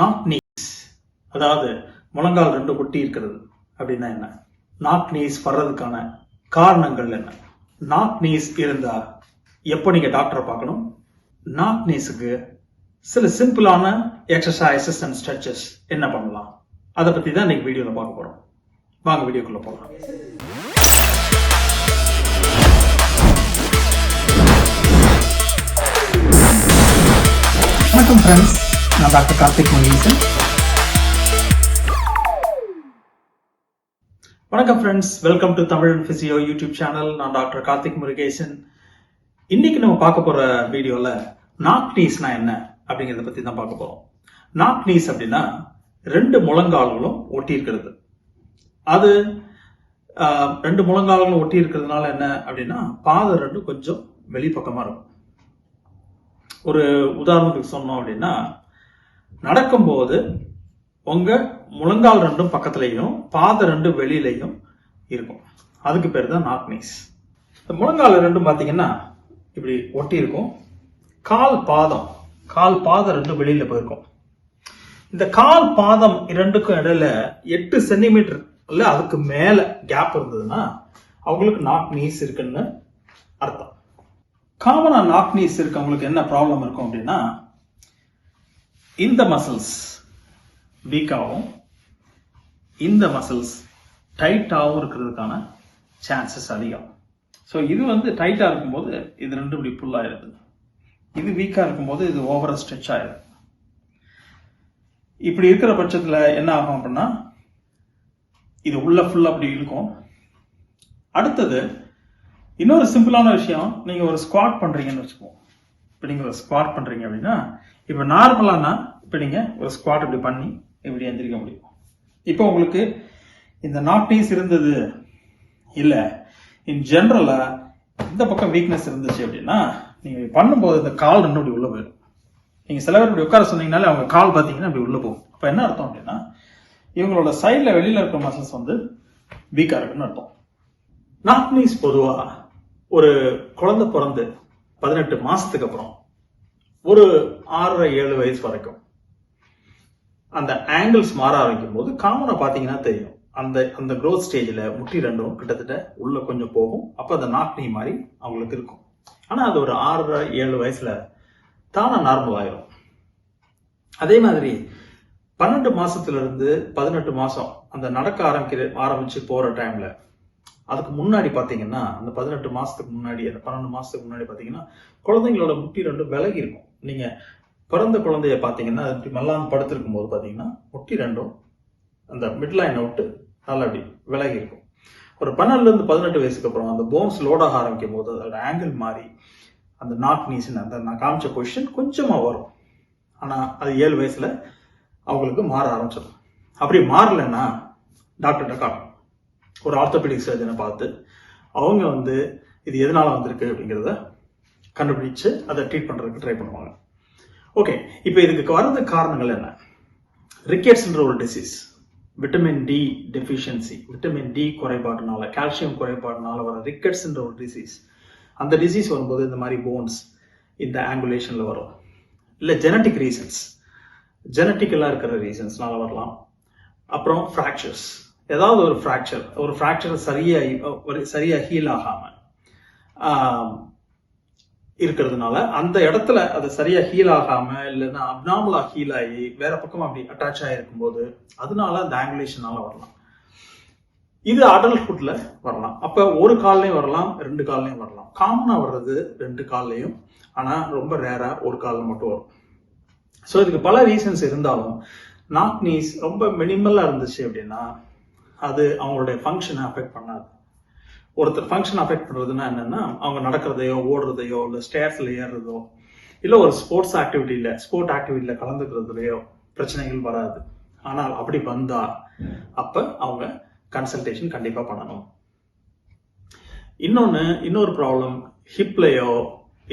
Knock knees அதாவது முழங்கால் ரெண்டு ஒட்டி இருக்கிறது. அப்படின்னா என்ன? நாக் நீஸ் வர்றதுக்கான காரணங்கள் என்ன? நாக் நீஸ் இருந்தா எப்போ நீங்கள் டாக்டரை பார்க்கணும்? நாக் நீஸுக்கு சில சிம்பிளான எக்ஸசைசஸ் அண்ட் ஸ்ட்ரெச்சஸ் என்ன பண்ணலாம்? அதை பற்றி தான் இன்னைக்கு வீடியோவில் பார்க்க போகிறோம் வாங்க வீடியோக்குள்ளே போகலாம் வணக்கம் ஃப்ரெண்ட்ஸ் நான் டாக்டர் கார்த்திக் முருகேசன் வணக்கம் friends welcome to Tamil physio YouTube channel நான் டாக்டர் கார்த்திக் முருகேசன் இன்னைக்கு நம்ம பார்க்க போற வீடியோல நாக் நீஸ்னா என்ன அப்படிங்கறத பத்தி தான் பார்க்க போறோம். நாக் நீஸ் அப்படின்னா ரெண்டு முழங்கால்களும் ஒட்டி இருக்கிறது. அது ரெண்டு முழங்கால்களும் ஒட்டி இருக்கிறதுனால என்ன அப்படின்னா பாதம் ரெண்டும் கொஞ்சம் வெளிப்பக்கமா இருக்கும். ஒரு உதாரணத்துக்கு சொன்னோம் அப்படின்னா நடக்கும்போது உங்க முழங்கால் ரெண்டும் பக்கத்துலையும் பாதை ரெண்டும் வெளியிலையும் இருக்கும். அதுக்கு பேர் தான் நாக்னீஸ் இந்த முழங்கால் ரெண்டும் பார்த்தீங்கன்னா இப்படி ஒட்டி இருக்கும். கால் பாதம் கால் பாதம் ரெண்டும் வெளியில போயிருக்கும். இந்த கால் பாதம் இரண்டுக்கும் இடையில எட்டு சென்டிமீட்டர் இல்ல அதுக்கு மேல கேப் இருந்ததுன்னா அவங்களுக்கு நாக் நீஸ் இருக்குன்னு அர்த்தம். காமனா நாக் நீஸ் இருக்கவங்களுக்கு என்ன ப்ராப்ளம் இருக்கும் அப்படின்னா இந்த மசில்ஸ் வீக்காகவும் இந்த மசில்ஸ் டைட்டாகவும் இருக்கிறதுக்கான சான்சஸ் அதிகம். ஸோ இது வந்து டைட்டாக இருக்கும்போது இது ரெண்டும் இப்படி புல் இது வீக்காக இருக்கும்போது இது ஓவர ஸ்ட்ரெச் ஆயிருது இப்படி இருக்கிற பட்சத்தில் என்ன ஆகும் அப்படின்னா இது உள்ள ஃபுல்லாக அப்படி இருக்கும் அடுத்தது இன்னொரு சிம்பிளான விஷயம் நீங்கள் ஒரு ஸ்குவாட் பண்ணுறீங்கன்னு வச்சுக்கோங்க இப்போ நீங்கள் ஒரு ஸ்குவாட் பண்ணுறீங்க அப்படின்னா இப்போ நார்மலானா இப்போ நீங்கள் ஒரு ஸ்குவாட் இப்படி பண்ணி இப்படி எந்திரிக்க முடியும். இப்போ உங்களுக்கு இந்த நாட்டீஸ் இருந்தது இல்லை இன் ஜென்ரலாக இந்த பக்கம் வீக்னஸ் இருந்துச்சு அப்படின்னா நீங்கள் பண்ணும்போது இந்த கால் ரெண்டு இப்படி உள்ளே போயிடும். நீங்கள் சில பேர் இப்படி உட்கார சொன்னீங்கனாலே அவங்க கால் பார்த்தீங்கன்னா இப்படி உள்ளே போகும். அப்போ என்ன அர்த்தம் அப்படின்னா இவங்களோட சைடில் வெளியில் இருக்கிற மசில்ஸ் வந்து வீக்காக இருக்குன்னு அர்த்தம். நாக்னீஸ் பொதுவாக ஒரு குழந்தை பிறந்து பதினெட்டு மாசத்துக்கு அப்புறம் ஒரு ஆறரை ஏழு வயசு வரைக்கும் அந்த ஆங்கிள்ஸ் மாற ஆரம்பிக்கும் போது காமனை பார்த்தீங்கன்னா தெரியும். அந்த அந்த க்ரோத் ஸ்டேஜில் முட்டி ரெண்டும் கிட்டத்தட்ட உள்ளே கொஞ்சம் போகும். அப்போ அந்த நாக்னி மாதிரி அவங்களுக்கு இருக்கும். ஆனால் அது ஒரு ஆறரை ஏழு வயசில் தானே நார்மல் ஆயிரும். அதே மாதிரி பன்னெண்டு மாசத்துல இருந்து பதினெட்டு மாசம் அந்த நடக்க ஆரம்பிக்கிற ஆரம்பிச்சு போற டைம்ல அதுக்கு முன்னாடி பார்த்தீங்கன்னா அந்த பதினெட்டு மாதத்துக்கு முன்னாடி அந்த பன்னெண்டு மாதத்துக்கு முன்னாடி பார்த்தீங்கன்னா குழந்தைங்களோட முட்டி ரெண்டும் விலகி இருக்கும். நீங்கள் பிறந்த குழந்தைய பார்த்தீங்கன்னா அது இப்படி மல்லாந்து படுத்திருக்கும் போது பார்த்தீங்கன்னா முட்டி ரெண்டும் அந்த மிட்லைனை விட்டு நல்லா அப்படி விலகி இருக்கும். ஒரு பன்னெண்டுலேருந்து பதினெட்டு வயசுக்கு அப்புறம் அந்த போன்ஸ் லோடாக ஆரம்பிக்கும் போது அதோட ஆங்கிள் மாறி அந்த நாக் நீஸ்ன்னு அந்த நான் காமிச்ச பொசிஷன் கொஞ்சமாக வரும். ஆனால் அது ஏழு வயசில் அவங்களுக்கு மாற ஆரம்பிச்சிடும். அப்படி மாறலைன்னா டாக்டர்கிட்ட காட்டும். ஒரு ஆர்த்தோபெடிக் சர்ஜனை பார்த்து அவங்க வந்து இது எதனால வந்திருக்கு? அப்படிங்கிறத கண்டுபிடிச்சு அதை ட்ரீட் பண்ணுறதுக்கு ட்ரை பண்ணுவாங்க. ஓகே இப்போ இதுக்கு வர்றது காரணங்கள் என்ன? ரிக்கெட்ஸ்ன்ற ஒரு disease vitamin D deficiency vitamin D குறைபாடுனால calcium குறைபாடுனால வர ரிக்கெட்ஸ்ன்ற ஒரு டிசீஸ் அந்த டிசீஸ் வரும்போது இந்த மாதிரி போன்ஸ் இந்த ஆங்குலேஷனில் வரும். இல்லை ஜெனட்டிக் ரீசன்ஸ் ஜெனட்டிக்கலாக இருக்கிற ரீசன்ஸ்னால வரலாம். அப்புறம் ஃப்ராக்சர்ஸ் ஏதாவது ஒரு ஃப்ராக்சர் ஒரு ஃப்ராக்சர் சரியாகி ஒரு சரியாக ஹீல் ஆகாமல் இருக்கிறதுனால அந்த இடத்துல அது சரியாக ஹீல் ஆகாமல் இல்லைன்னா அப்னாமலாக ஹீல் ஆகி வேற பக்கம் அப்படி அட்டாச் ஆகிருக்கும் போது அதனால அந்த ஆங்குலேஷனால வரலாம். இது அடல்ட்ஹுட்ல வரலாம். அப்போ ஒரு கால்லையும் வரலாம் ரெண்டு கால்லையும் வரலாம். காமனாக வர்றது ரெண்டு கால்லையும் ஆனால் ரொம்ப ரேராக ஒரு காலில் மட்டும் வரும். ஸோ இதுக்கு பல ரீசன்ஸ் இருந்தாலும் நாக்னீஸ் ரொம்ப மினிமலாக இருந்துச்சு அப்படின்னா அது அவங்களுடைய ஃபங்க்ஷனை அஃபெக்ட் பண்ணாது. ஒருத்தர் ஃபங்க்ஷன் அஃபெக்ட் பண்ணுறதுன்னா என்னென்னா அவங்க நடக்கிறதையோ ஓடுறதையோ இல்லை ஸ்டேர்ஸில் ஏறுறதோ இல்லை ஒரு ஸ்போர்ட்ஸ் ஆக்டிவிட்டியில் ஸ்போர்ட் ஆக்டிவிட்டியில் கலந்துக்கிறதுலையோ பிரச்சனைகள் வராது. ஆனால் அப்படி வந்தா அப்போ அவங்க கன்சல்டேஷன் கண்டிப்பாக பண்ணணும். இன்னொன்று இன்னொரு ப்ராப்ளம் ஹிப்லேயோ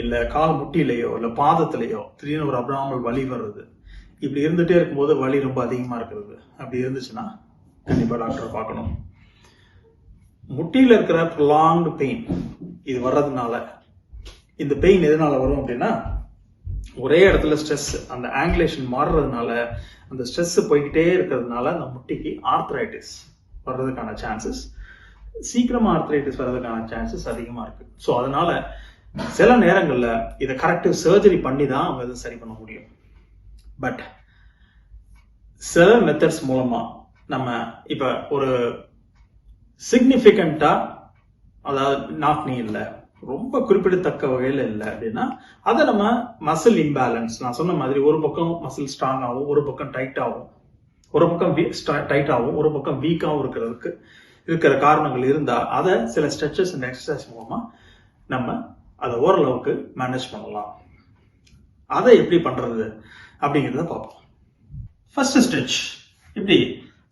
இல்லை கால் முட்டிலேயோ இல்லை பாதத்திலேயோ திடீர்னு ஒரு அப்ராமல் வலி வர்றது. இப்படி இருந்துகிட்டே இருக்கும்போது வலி ரொம்ப அதிகமாக இருக்கிறது. அப்படி இருந்துச்சுன்னா கண்டிப்பாக டாக்டரை பார்க்கணும். முட்டியில் இருக்கிற ப்ரொலாங்டு பெயின் இது வர்றதுனால இந்த பெயின் எதனால வரும் அப்படின்னா ஒரே இடத்துல ஸ்ட்ரெஸ் அந்த ஆங்குலேஷன் மாறுறதுனால அந்த ஸ்ட்ரெஸ் போய்கிட்டே இருக்கிறதுனால அந்த முட்டிக்கு ஆர்த்ரைட்டிஸ் வர்றதுக்கான சான்சஸ் சீக்கிரமாக ஆர்த்ரைட்டிஸ் வர்றதுக்கான சான்சஸ் அதிகமாக இருக்கு. ஸோ அதனால சில நேரங்களில் இதை கரெக்டிவ் சர்ஜரி பண்ணி தான் அவங்க இதை சரி பண்ண முடியும். பட் சில மெத்தட்ஸ் மூலமாக நம்ம இப்ப ஒரு சிக்னிஃபிகண்டா அதாவது நாக்னி இல்லை ரொம்ப குறிப்பிடத்தக்க வகையில் இல்லை அப்படின்னா அதை நம்ம மசில் இம்பேலன்ஸ் நான் சொன்ன மாதிரி ஒரு பக்கம் மசில் ஸ்ட்ராங் ஆகும் ஒரு பக்கம் டைட் ஆகும் ஒரு பக்கம் டைட் ஆகும் ஒரு பக்கம் வீக்காகவும் இருக்கிறதுக்கு இருக்கிற காரணங்கள் இருந்தால் அதை சில ஸ்ட்ரெச்சஸ் அண்ட் எக்ஸசைஸ் மூலமாக நம்ம அதை ஓரளவுக்கு மேனேஜ் பண்ணலாம். அதை எப்படி பண்ணுறது அப்படிங்கிறத பார்ப்போம். ஃபர்ஸ்ட் ஸ்ட்ரெச் இப்படி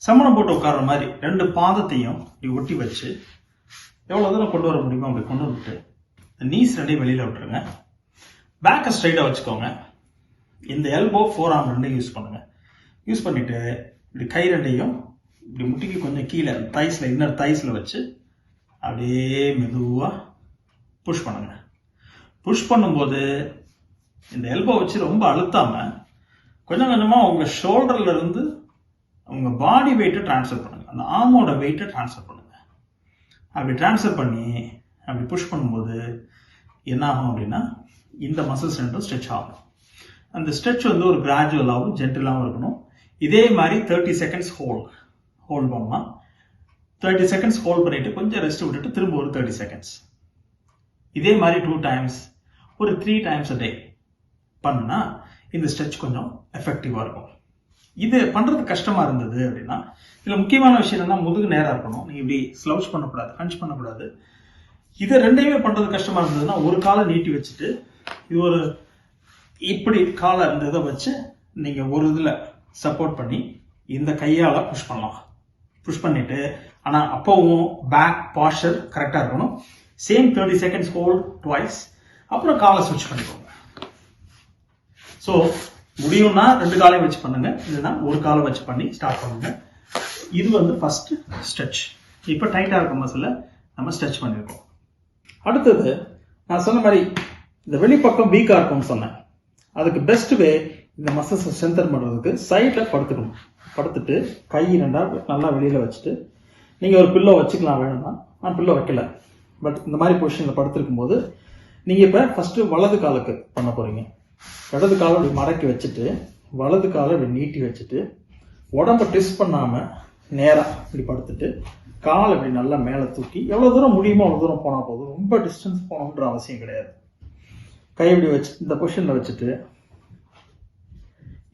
சமணம் போட்டு உட்கார்ற மாதிரி ரெண்டு பாதத்தையும் இப்படி ஒட்டி வச்சு எவ்வளோ தூரம் கொண்டு வர முடியுமோ அப்படி கொண்டு வந்துட்டு நீஸ் ரெண்டையும் வெளியில் விட்டுருங்க. பேக்கை ஸ்ட்ரைட்டாக வச்சுக்கோங்க. இந்த எல்போ ஃபோர் ஆர்ம் ரெண்டையும் யூஸ் பண்ணுங்க. யூஸ் பண்ணிட்டு இப்படி கை ரெண்டையும் இப்படி முட்டிக்கு கொஞ்சம் கீழே தைஸில் இன்னர் தைஸில் வச்சு அப்படியே மெதுவாக புஷ் பண்ணுங்க. புஷ் பண்ணும்போது இந்த எல்போ வச்சு ரொம்ப அழுத்தாமல் கொஞ்சம் கொஞ்சமாக உங்கள் ஷோல்டர்லேருந்து இருந்து உங்க பாடி வெயிட்டை ட்ரான்ஸ்ஃபர் பண்ணுங்க. அந்த ஆமோட வெயிட்டை ட்ரான்ஸ்ஃபர் பண்ணுங்க. அப்படி ட்ரான்ஸ்ஃபர் பண்ணி அப்படி புஷ் பண்ணும்போது என்ன ஆகும் அப்படின்னா இந்த மசில் சென்டர் ஸ்ட்ரெச் ஆகும். அந்த ஸ்ட்ரெச் வந்து ஒரு கிராஜுவலாகவும் ஜென்டலாகவும் இருக்கணும். இதே மாதிரி தேர்ட்டி செகண்ட்ஸ் ஹோல் ஹோல்ட் பண்ணலாம். தேர்ட்டி செகண்ட்ஸ் ஹோல்ட் பண்ணிட்டு கொஞ்சம் ரெஸ்ட் விட்டுட்டு திரும்ப ஒரு தேர்ட்டி செகண்ட்ஸ் இதே மாதிரி டூ டைம்ஸ் ஒரு த்ரீ டைம்ஸ் அ டே பண்ணுனா இந்த ஸ்ட்ரெச் கொஞ்சம் எஃபெக்டிவாக இருக்கும். இது பண்றது கஷ்டமா இருந்தது அப்படின்னா இதுல முக்கியமான விஷயம் என்னன்னா முதுகு நேரா இருக்கணும். நீங்கள் இப்படி ஸ்லவுச் பண்ணக்கூடாது ஹன்ச் பண்ணக்கூடாது. இதை ரெண்டையுமே பண்றது கஷ்டமா இருந்ததுன்னா ஒரு காலை நீட்டி வச்சுட்டு இது ஒரு இப்படி காலை இந்த இதை வச்சு நீங்க ஒரு இதுல சப்போர்ட் பண்ணி இந்த கையால புஷ் பண்ணலாம். புஷ் பண்ணிட்டு ஆனா அப்பவும் பேக் பாஸ்டர் கரெக்டா இருக்கணும். Same thirty seconds hold twice அப்புறம் காலை ஸ்விட்ச் பண்ணிக்கோங்க. ஸோ முடியும்னா ரெண்டு காலையும் வச்சு பண்ணுங்க. இல்லைன்னா ஒரு காலை வச்சு பண்ணி ஸ்டார்ட் பண்ணுங்க. இது வந்து ஃபர்ஸ்ட் ஸ்ட்ரெச் இப்போ டைட்டாக இருக்க மசில் நம்ம ஸ்ட்ரெச் பண்ணியிருக்கோம் அடுத்தது நான் சொன்ன மாதிரி இந்த வெளிப்பக்கம் வீக்காக இருக்கும்னு சொன்னேன். அதுக்கு பெஸ்ட் வே இந்த மசில்ஸை ஸ்ட்ரென்தன் பண்ணுறதுக்கு சைடில் படுத்துக்கணும். படுத்துட்டு கை ரெண்டா நல்லா வெளியில் வச்சுட்டு நீங்கள் ஒரு பில்லோ வச்சுக்கலாம் வேணும்னா. நான் பில்லோ வைக்கல. பட் இந்த மாதிரி பொசிஷனில் படுத்திருக்கும் போது நீங்கள் இப்போ ஃபஸ்ட்டு வலது காலுக்கு பண்ண போகிறீங்க இடது காலை இப்படி மடக்கி வச்சுட்டு வலது காலை இப்படி நீட்டி வச்சுட்டு உடம்ப ட்விஸ்ட் பண்ணாமல் நேராக இப்படி படுத்துட்டு காலை இப்படி நல்லா மேலே தூக்கி எவ்வளோ தூரம் முடியுமோ அவ்வளோ தூரம் போனால் போதும். ரொம்ப டிஸ்டன்ஸ் போகணுன்ற அவசியம் கிடையாது. கை இப்படி வச்சு இந்த பொசிஷனில் வச்சுட்டு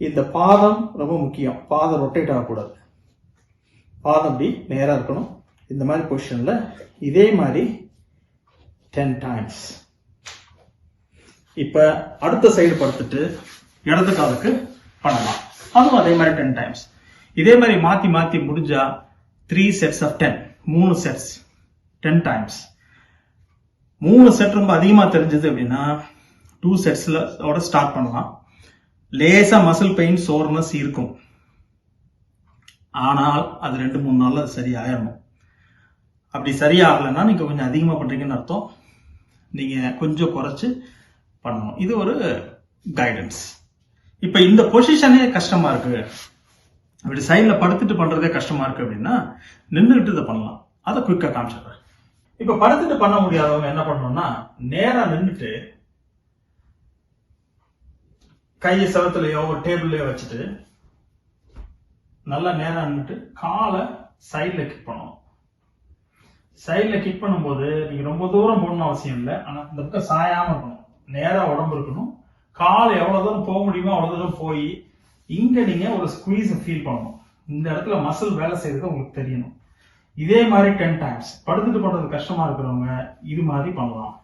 இந்த பாதம் ரொம்ப முக்கியம். பாதம் ரொட்டேட் ஆகக்கூடாது. பாதம் இப்படி நேராக இருக்கணும். இந்த மாதிரி பொசிஷனில் இதே மாதிரி டென் டைம்ஸ் இப்போ அடுத்த சைடு படுத்துட்டு இடது காலுக்கு பண்ணலாம். அதுவும் அதே மாதிரி டென் டைம்ஸ் இதே மாதிரி மாற்றி மாற்றி முடிஞ்சா த்ரீ செட்ஸ் ஆஃப் டென் மூணு செட்ஸ் டென் டைம்ஸ் மூணு செட் ரொம்ப அதிகமாக தெரிஞ்சது அப்படின்னா டூ செட்ஸில் ஸ்டார்ட் பண்ணலாம். லேசாக மசில் பெயின் சோர்னஸ் இருக்கும். ஆனால் அது ரெண்டு மூணு நாள்ல அது சரியாயிடணும் அப்படி சரியாகலைன்னா நீங்கள் கொஞ்சம் அதிகமாக பண்ணுறீங்கன்னு அர்த்தம். நீங்கள் கொஞ்சம் குறைச்சு பண்ணணும். இது ஒரு கைடன்ஸ் இப்போ இந்த பொசிஷனே கஷ்டமா இருக்கு. அப்படி சைடில் படுத்துட்டு பண்றதே கஷ்டமா இருக்கு அப்படின்னா நின்றுகிட்டு இதை பண்ணலாம். அதை குயிக்காக காமிச்சிடுறேன். இப்போ படுத்துட்டு பண்ண முடியாதவங்க என்ன பண்ணணும்னா நேரா நின்றுட்டு கையை செவத்துலயோ ஒரு டேபிள்லயோ வச்சுட்டு நல்லா நேரா நின்றுட்டு காலை சைடில் கிக் பண்ணணும். சைடில் கிக் பண்ணும்போது நீங்க ரொம்ப தூரம் போடணும் அவசியம் இல்லை. ஆனா இந்த பக்கம் சாயாம இருக்கணும். நேராக உடம்பு இருக்கணும். கால் எவ்வளோ தூரம் போக முடியுமோ அவ்வளோ தூரம் போய் இங்கே நீங்கள் ஒரு ஸ்குவீஸை ஃபீல் பண்ணணும். இந்த இடத்துல மசில் வேலை செய்யறது உங்களுக்கு தெரியணும். இதே மாதிரி டென் டைம்ஸ் படுத்துட்டு பண்ணுறது கஷ்டமாக இருக்கிறவங்க இது மாதிரி பண்ணலாம்.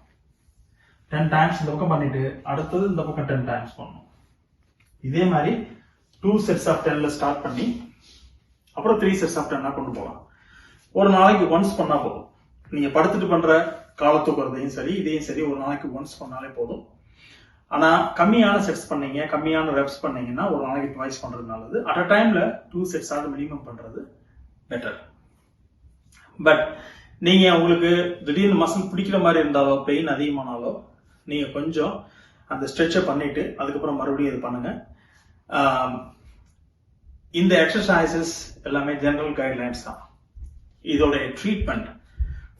டென் டைம்ஸ் இந்த பக்கம் பண்ணிட்டு அடுத்தது இந்த பக்கம் டென் டைம்ஸ் பண்ணணும். இதே மாதிரி டூ செட்ஸ் ஆஃப் டென்ல ஸ்டார்ட் பண்ணி அப்புறம் த்ரீ செட்ஸ் ஆஃப் டென்னா கொண்டு போகலாம். ஒரு நாளைக்கு ஒன்ஸ் பண்ணால் போதும். நீங்கள் படுத்துட்டு பண்ணுற கால தூக்குறதையும் சரி இதையும் சரி ஒரு நாளைக்கு ஒன்ஸ் பண்ணாலே போதும். ஆனால் கம்மியான செட்ஸ் பண்ணீங்க கம்மியான ரெப்ஸ் பண்ணீங்கன்னா ஒரு நாளைக்கு ட்வைஸ் பண்ணுறது நல்லது. அட் அ டைமில் டூ செட்ஸ் ஆகுது மினிமம் பண்ணுறது பெட்டர் பட் நீங்கள் உங்களுக்கு திடீர்னு மசில் பிடிக்கிற மாதிரி இருந்தாலோ பெயின் அதிகமானாலோ நீங்கள் கொஞ்சம் அந்த ஸ்ட்ரெச்சை பண்ணிவிட்டு அதுக்கப்புறம் மறுபடியும் இது பண்ணுங்கள் இந்த எக்ஸசைசஸ் எல்லாமே ஜென்ரல் கைட்லைன்ஸ் தான். இதோடைய ட்ரீட்மெண்ட்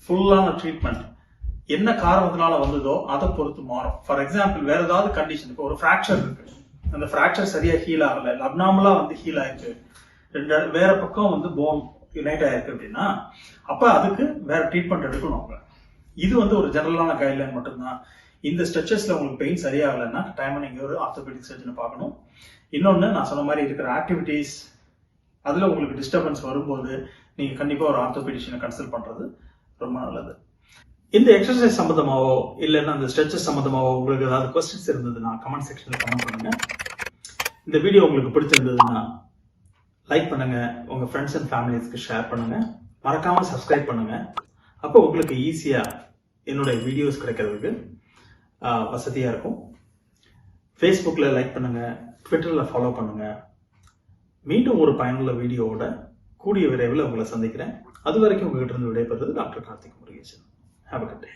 ஃபுல்லான ட்ரீட்மெண்ட் என்ன காரணத்தினால வந்ததோ அதை பொறுத்து மாறும். ஃபார் எக்ஸாம்பிள் வேற ஏதாவது கண்டிஷனுக்கு ஒரு ஃப்ராக்சர் இருக்கு. அந்த ஃப்ராக்சர் சரியா ஹீல் ஆகல. அப்னாமலா வந்து ஹீல் ஆயிருக்கு ரெண்டு வேற பக்கம் வந்து போன் யுனைட் ஆயிருக்கு அப்படின்னா அப்ப அதுக்கு வேற ட்ரீட்மெண்ட் எடுக்கணும் அவங்க. இது வந்து ஒரு ஜெனரலான கைட்லைன் மட்டும்தான். இந்த ஸ்ட்ரெச்சஸ்ல உங்களுக்கு பெயின் சரியாகலைன்னா டைம் நீங்க ஒரு ஆர்த்தோபெடிக் சர்ஜனை பார்க்கணும். இன்னொன்னு நான் சொன்ன மாதிரி இருக்கிற ஆக்டிவிட்டீஸ் அதுல உங்களுக்கு டிஸ்டர்பன்ஸ் வரும்போது நீங்க கண்டிப்பா ஒரு ஆர்த்தோபெடிஷனை கன்சல்ட் பண்றது ரொம்ப நல்லது. இந்த எக்ஸசைஸ் சம்பந்தமாவோ இல்லைன்னா அந்த ஸ்ட்ரெச்சஸ் சம்பந்தமாவோ உங்களுக்கு ஏதாவது கொஸ்டின்ஸ் இருந்ததுன்னா கமெண்ட் செக்ஷனில் கமெண்ட் பண்ணுங்க. இந்த வீடியோ உங்களுக்கு பிடிச்சிருந்ததுன்னா லைக் பண்ணுங்க. உங்க ஃப்ரெண்ட்ஸ் அண்ட் ஃபேமிலிஸ்க்கு ஷேர் பண்ணுங்க. மறக்காம சப்ஸ்கிரைப் பண்ணுங்க. அப்போ உங்களுக்கு ஈஸியா என்னுடைய வீடியோஸ் கிடைக்கிறதுக்கு வசதியா இருக்கும். ஃபேஸ்புக்கில் லைக் பண்ணுங்க. ட்விட்டரில் ஃபாலோ பண்ணுங்க. மீண்டும் ஒரு பயனுள்ள வீடியோவோட கூடிய விரைவில் உங்களை சந்திக்கிறேன். அது வரைக்கும் உங்ககிட்ட இருந்து விடைபெறுறது doctor Karthik Murugesan. Have a good day